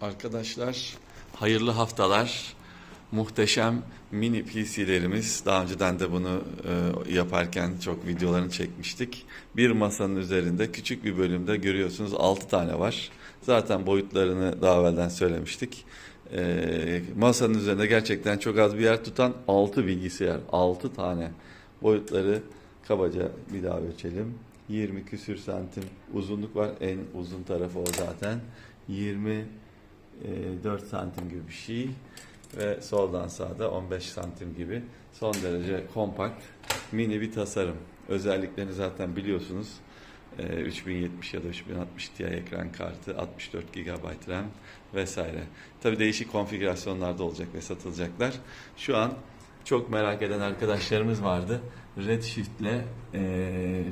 Arkadaşlar hayırlı haftalar. Muhteşem mini PC'lerimiz. Daha önceden de bunu e, yaparken çok videolarını çekmiştik. Bir masanın üzerinde küçük bir bölümde görüyorsunuz 6 tane var. Zaten boyutlarını daha evvelden söylemiştik. E, masanın üzerinde gerçekten çok az bir yer tutan 6 bilgisayar. 6 tane boyutları kabaca bir daha ölçelim. 20 küsür santim uzunluk var. En uzun tarafı o zaten. 20 e, 4 santim gibi bir şey ve soldan sağda 15 santim gibi son derece kompakt mini bir tasarım. Özelliklerini zaten biliyorsunuz. E, 3070 ya da 3060 Ti ekran kartı, 64 GB RAM vesaire. Tabi değişik konfigürasyonlarda olacak ve satılacaklar. Şu an çok merak eden arkadaşlarımız vardı. Redshift'le e,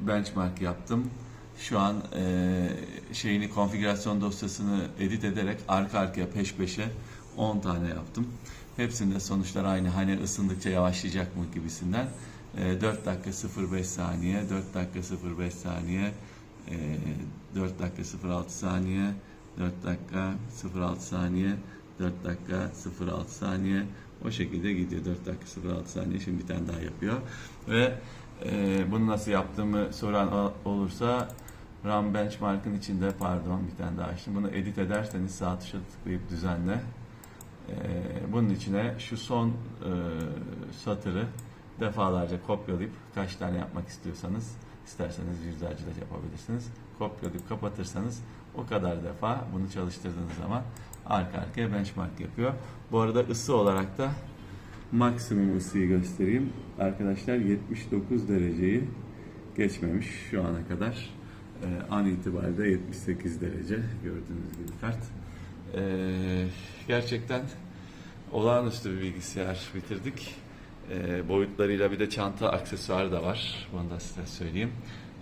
benchmark yaptım. Şu an e, şeyini konfigürasyon dosyasını edit ederek arka arkaya peş peşe 10 tane yaptım. Hepsinde sonuçlar aynı. Hani ısındıkça yavaşlayacak mı gibisinden. E, 4 dakika 05 saniye, 4 dakika 05 saniye, e, 4 dakika 06 saniye, 4 dakika 06 saniye, 4 dakika 06 saniye. O şekilde gidiyor. 4 dakika 06 saniye. Şimdi bir tane daha yapıyor. Ve e, bunu nasıl yaptığımı soran olursa RAM benchmark'ın içinde pardon bir tane daha açtım. Bunu edit ederseniz sağ tuşa tıklayıp düzenle. E, bunun içine şu son e, satırı defalarca kopyalayıp kaç tane yapmak istiyorsanız isterseniz yüzlerce de yapabilirsiniz. Kopyalayıp kapatırsanız o kadar defa bunu çalıştırdığınız zaman arka arkaya benchmark yapıyor. Bu arada ısı olarak da maksimum ısıyı göstereyim. Arkadaşlar 79 dereceyi geçmemiş şu ana kadar. Ee, an itibariyle 78 derece gördüğünüz gibi kart. Ee, gerçekten olağanüstü bir bilgisayar bitirdik. Ee, boyutlarıyla bir de çanta aksesuarı da var. Bunu da size söyleyeyim.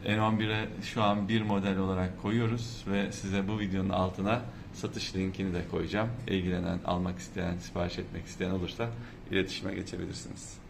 N11'e şu an bir model olarak koyuyoruz ve size bu videonun altına satış linkini de koyacağım. İlgilenen, almak isteyen, sipariş etmek isteyen olursa iletişime geçebilirsiniz.